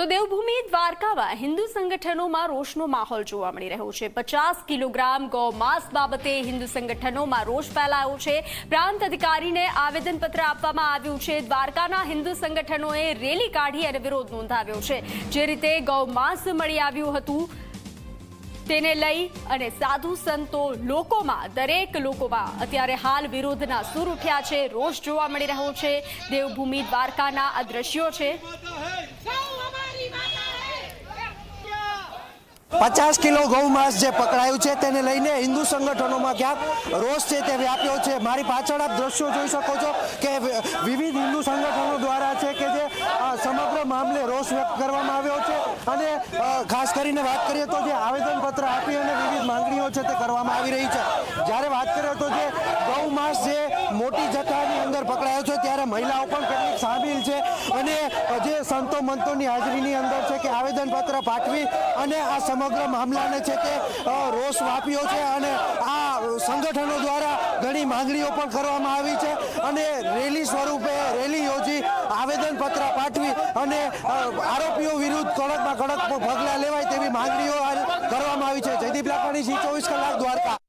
તો દેવભૂમિ દ્વારકામાં હિન્દુ સંગઠનોમાં રોષનો માહોલ જોવા મળી રહ્યો છે. પચાસ કિલોગ્રામ ગૌ માંસ બાબતે હિન્દુ સંગઠનોમાં રોષ ફેલાયો છે. પ્રાંત અધિકારીને આવેદનપત્ર આપવામાં આવ્યું છે. દ્વારકાના હિન્દુ સંગઠનોએ રેલી કાઢી અને વિરોધ નોંધાવ્યો છે. જે રીતે ગૌ માંસ મળી આવ્યું હતું, તેને લઈ અને સાધુ સંતો લોકોમાં, દરેક લોકોમાં અત્યારે હાલ વિરોધના સૂર ઉઠ્યા છે. રોષ જોવા મળી રહ્યો છે. દેવભૂમિ દ્વારકાના આ દ્રશ્યો છે. પચાસ કિલો ગૌ માંસ જે પકડાયું છે તેને લઈને હિન્દુ સંગઠનોમાં ક્યાંક રોષ છે તે વ્યાપ્યો છે. મારી પાછળ આપ દ્રશ્યો જોઈ શકો છો કે વિવિધ હિન્દુ સંગઠનો દ્વારા છે કે જે સમગ્ર મામલે રોષ વ્યક્ત કરવામાં આવ્યો છે અને ખાસ કરીને વાત કરીએ તો જે આવેદનપત્ર આપી અને વિવિધ માંગણીઓ છે તે કરવામાં આવી રહી છે. જ્યારે વાત કરીએ તો જે ગૌ માંસ જે મોટી જથ્થાની અંદર પકડાયો છે મહિલાઓ પણ કેટલીક સામેલ છે. અને જે સંતો મંતોની હાજરીની અંદર છે કે આવેદનપત્ર પાઠવી અને આ સમગ્ર મામલાને છે કે રોષ વાપ્યો છે અને આ સંગઠનો દ્વારા ઘણી માંગણીઓ પણ કરવામાં આવી છે. અને રેલી સ્વરૂપે રેલી યોજી આવેદનપત્ર પાઠવી અને આરોપીઓ વિરુદ્ધ કડકમાં કડક પગલાં લેવાય તેવી માંગણીઓ કરવામાં આવી છે. જયદીપ લાખાણી જી ચોવીસ કલાક દ્વારકા.